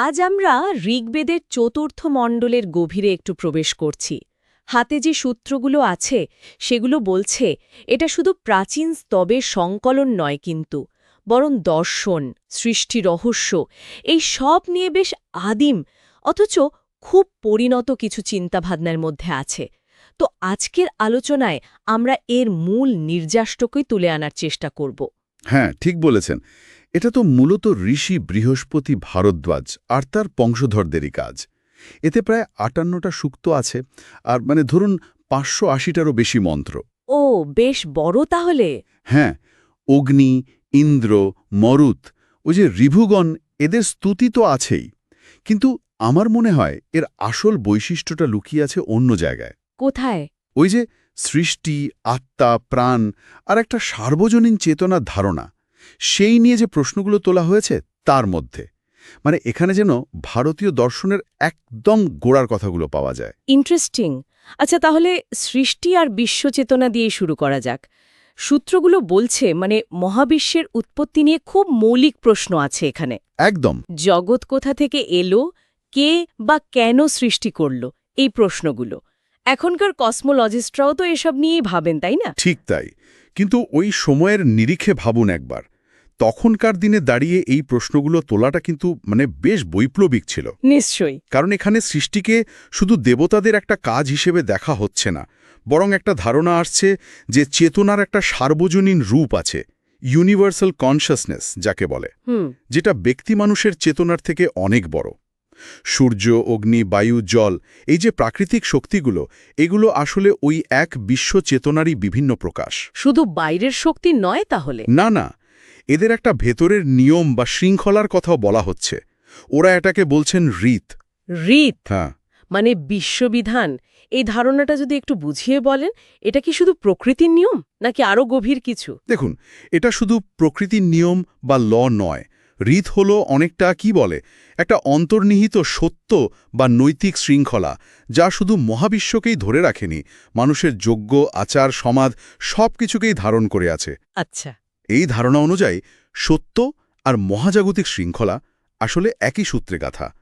আজ আমরা ঋগ্বেদের চতুর্থ মণ্ডলের গভীরে একটু প্রবেশ করছি। হাতে যে সূত্রগুলো আছে, সেগুলো বলছে, এটা শুধু প্রাচীন স্তবের সংকলন নয় কিন্তু, বরং দর্শন, সৃষ্টি রহস্য, এই সব নিয়ে বেশ আদিম, অথচ খুব পরিণত কিছু চিন্তাভাবনার মধ্যে আছে। তো আজকের আলোচনায় আমরা এর মূল নির্যাষ্টকেই তুলে আনার চেষ্টা করব। হ্যাঁ ঠিক বলেছেন। এটা তো মূলত ঋষি বৃহস্পতি ভারদ্বাজ আর তার বংশধরদেরই কাজ। এতে প্রায় আটান্নটা সুক্ত আছে আর মানে ধরুন পাঁচশো আশিটারও বেশি মন্ত্র। ও বেশ বড় তাহলে। হ্যাঁ অগ্নি ইন্দ্র মরুত ওই যে রিভুগণ এদের স্তুতি তো আছেই। কিন্তু আমার মনে হয় এর আসল বৈশিষ্ট্যটা লুকিয়ে আছে অন্য জায়গায়। কোথায়? ওই যে সৃষ্টি আত্মা প্রাণ আর একটা সার্বজনীন চেতনার ধারণা। সেই নিয়ে যে প্রশ্নগুলো তোলা হয়েছে তার মধ্যে। মানে এখানে যেন ভারতীয় দর্শনের একদম গোড়ার কথাগুলো পাওয়া যায়। ইন্টারেস্টিং। আচ্ছা তাহলে সৃষ্টি আর বিশ্বচেতনা দিয়েই শুরু করা যাক। সূত্রগুলো বলছে মানে মহাবিশ্বের উৎপত্তি নিয়ে খুব মৌলিক প্রশ্ন আছে এখানে। একদম। জগৎ কোথা থেকে এলো কে বা কেন সৃষ্টি করল এই প্রশ্নগুলো। এখনকার কসমোলজিস্টরাও তো এসব নিয়েই ভাবেন তাই না? ঠিক তাই। কিন্তু ওই সময়ের নিরিখে ভাবুন একবার। তখনকার দিনে দাঁড়িয়ে এই প্রশ্নগুলো তোলাটা কিন্তু মানে বেশ বৈপ্লবিক ছিল। নিশ্চয়ই। কারণ এখানে সৃষ্টিকে শুধু দেবতাদের একটা কাজ হিসেবে দেখা হচ্ছে না বরং একটা ধারণা আসছে যে চেতনার একটা সার্বজনীন রূপ আছে ইউনিভার্সাল কনশাসনেস যাকে বলে যেটা ব্যক্তি মানুষের চেতনার থেকে অনেক বড়। সূর্য অগ্নি বায়ু জল এই যে প্রাকৃতিক শক্তিগুলো এগুলো আসলে ওই এক বিশ্ব চেতনারই বিভিন্ন প্রকাশ। শুধু বাইরের শক্তি নয় তাহলে? না না এদের একটা ভেতরের নিয়ম বা শৃঙ্খলার কথাও বলা হচ্ছে। ওরা এটাকে বলছেন রীত। রীত? হ্যাঁ। মানে বিশ্ববিধান। এই ধারণাটা যদি একটু বুঝিয়ে বলেন এটা কি শুধু প্রকৃতির নিয়ম নাকি আরও গভীর কিছু? দেখুন এটা শুধু প্রকৃতির নিয়ম বা ল নয় রীত হল অনেকটা কি বলে একটা অন্তর্নিহিত সত্য বা নৈতিক শৃঙ্খলা যা শুধু মহাবিশ্বকেই ধরে রাখেনি মানুষের যোগ্য আচার সমাজ সব কিছুকেই ধারণ করে আছে। আচ্ছা। এই ধারণা অনুযায়ী সত্য আর মহাজাগতিক শৃঙ্খলা আসলে একই সূত্রে গাথা।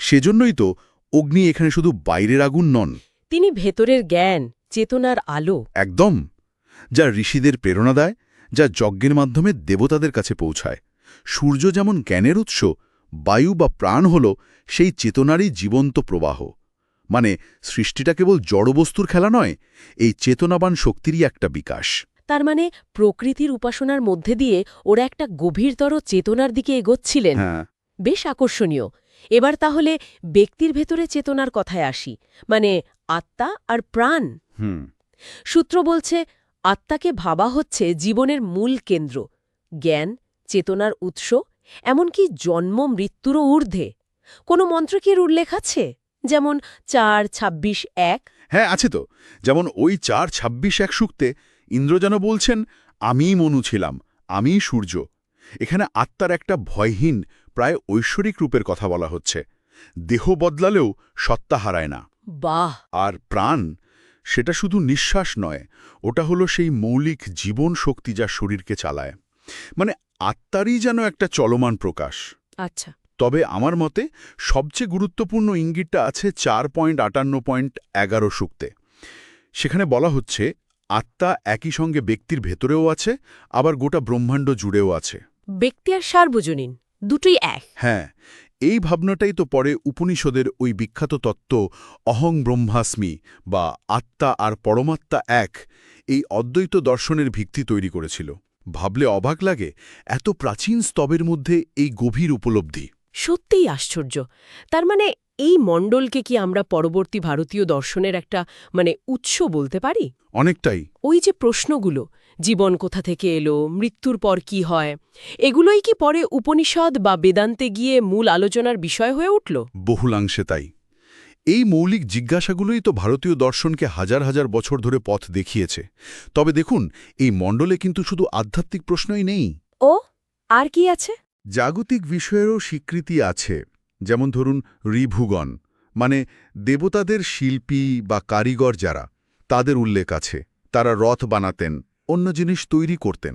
সেজন্যই তো অগ্নি এখানে শুধু বাইরের আগুন নন। তিনি ভেতরের জ্ঞান চেতনার আলো। একদম। যা ঋষিদের প্রেরণা দেয় যা যজ্ঞের মাধ্যমে দেবতাদের কাছে পৌঁছায়। সূর্য যেমন জ্ঞানের উৎস বায়ু বা প্রাণ হল সেই চেতনারই জীবন্ত প্রবাহ। মানে সৃষ্টিটা কেবল জড়বস্তুর খেলা নয় এই চেতনাবান শক্তিরই একটা বিকাশ। তার মানে প্রকৃতির উপাসনার মধ্যে দিয়ে ওরা একটা গভীরতর চেতনার দিকে এগোচ্ছিলেন। হ্যাঁ। বেশ আকর্ষণীয়। এবার তাহলে ব্যক্তির ভেতরে চেতনার কথায় আসি। মানে আত্মা আর প্রাণ। হুম। সূত্র বলছে আত্মাকে ভাবা হচ্ছে জীবনের মূল কেন্দ্র জ্ঞান চেতনার উৎস এমনকি জন্ম মৃত্যুরও ঊর্ধ্বে। কোনো মন্ত্র কি এর উল্লেখ আছে? যেমন চার ছাব্বিশ এক। হ্যাঁ আছে তো। যেমন ওই চার ছাব্বিশ এক সুক্তে ইন্দ্র যেন বলছেন আমিই মনু ছিলাম আমিই সূর্য। এখানে আত্মার একটা ভয়হীন প্রায় ঐশ্বরিক রূপের কথা বলা হচ্ছে। দেহ বদলালেও সত্তা হারায় না। বাহ! আর প্রাণ সেটা শুধু নিঃশ্বাস নয় ওটা হলো সেই মৌলিক জীবন শক্তি যা শরীরকে চালায়। মানে আত্মারই যেন একটা চলমান প্রকাশ। আচ্ছা। তবে আমার মতে সবচেয়ে গুরুত্বপূর্ণ ইঙ্গিতটা আছে চার পয়েন্ট আটান্ন পয়েন্ট এগারো সূক্তে। সেখানে বলা হচ্ছে আত্মা একই সঙ্গে ব্যক্তির ভেতরেও আছে আবার গোটা ব্রহ্মাণ্ড জুড়েও আছে। ব্যক্তি আর সার্বজনীন দুটোই এক। হ্যাঁ এই ভাবনাটাই তো পরে উপনিষদের ওই বিখ্যাত তত্ত্ব অহং ব্রহ্মাস্মি বা আত্মা আর পরমাত্মা এক এই অদ্বৈত দর্শনের ভিত্তি তৈরি করেছিল। ভাবলে অবাক লাগে এত প্রাচীন স্তবের মধ্যে এই গভীর উপলব্ধি। সত্যিই আশ্চর্য। তার মানে এই মণ্ডলকে কি আমরা পরবর্তী ভারতীয় দর্শনের একটা মানে উৎস বলতে পারি? অনেকটাই। ওই যে প্রশ্নগুলো জীবন কোথা থেকে এলো মৃত্যুর পর কি হয় এগুলোই কি পরে উপনিষদ বা বেদান্তে গিয়ে মূল আলোচনার বিষয় হয়ে উঠল? বহুলাংশে তাই। এই মৌলিক জিজ্ঞাসাগুলোই তো ভারতীয় দর্শনকে হাজার হাজার বছর ধরে পথ দেখিয়েছে। তবে দেখুন এই মণ্ডলে কিন্তু শুধু আধ্যাত্মিক প্রশ্নই নেই। ও আর কি আছে? জাগতিক বিষয়েরও স্বীকৃতি আছে। যেমন ধরুন ঋভুগণ মানে দেবতাদের শিল্পী বা কারিগর যারা তাদের উল্লেখ আছে। তারা রথ বানাতেন অন্য জিনিস তৈরি করতেন।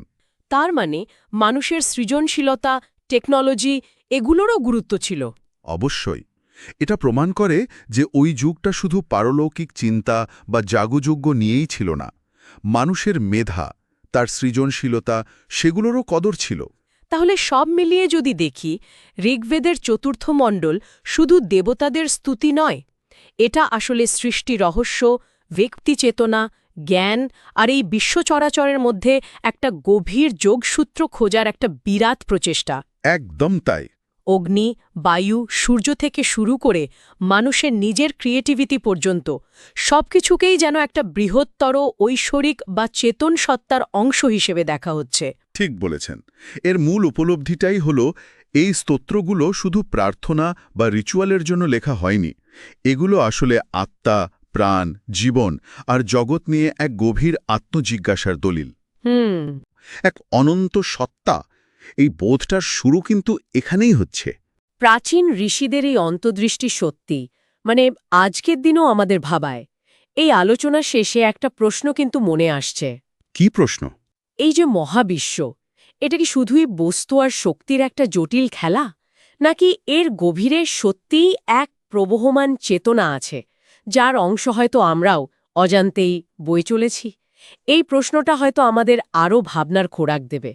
তার মানে মানুষের সৃজনশীলতা টেকনোলজি এগুলোরও গুরুত্ব ছিল। অবশ্যই। এটা প্রমাণ করে যে ওই যুগটা শুধু পারলৌকিক চিন্তা বা জাগুযোগ্য নিয়েই ছিল না। মানুষের মেধা তার সৃজনশীলতা সেগুলোরও কদর ছিল। তাহলে সব মিলিয়ে যদি দেখি ঋগ্বেদের চতুর্থ মণ্ডল শুধু দেবতাদের স্তুতি নয় এটা আসলে সৃষ্টি রহস্য ব্যক্তি চেতনা জ্ঞান আর এই বিশ্ব চরাচরের মধ্যে একটা গভীর যোগসূত্র খোঁজার একটা বিরাট প্রচেষ্টা। একদম তাই। অগ্নি বায়ু সূর্য থেকে শুরু করে মানুষের নিজের ক্রিয়েটিভিটি পর্যন্ত সবকিছুকেই যেন একটা বৃহত্তর ঐশ্বরিক বা চেতন সত্তার অংশ হিসেবে দেখা হচ্ছে। ঠিক বলেছেন। এর মূল উপলব্ধিটাই হল এই স্তোত্রগুলো শুধু প্রার্থনা বা রিচুয়ালের জন্য লেখা হয়নি। এগুলো আসলে আত্মা প্রাণ জীবন আর জগৎ নিয়ে এক গভীর আত্মজিজ্ঞাসার দলিল। হুম। এক অনন্ত সত্তা এই বোধটার শুরু কিন্তু এখানেই হচ্ছে। প্রাচীন ঋষিদের এই অন্তর্দৃষ্টি সত্যি মানে আজকের দিনও আমাদের ভাবায়। এই আলোচনা শেষে একটা প্রশ্ন কিন্তু মনে আসছে। কি প্রশ্ন? এই যে মহাবিশ্ব এটা কি শুধুই বস্তু আর শক্তির একটা জটিল খেলা? নাকি এর গভীরে সত্যিই এক প্রবহমান চেতনা আছে যার অংশ হয়তো আমরাও অজান্তেই বয়ে চলেছি? এই প্রশ্নটা হয়তো আমাদের আরও ভাবনার খোরাক দেবে।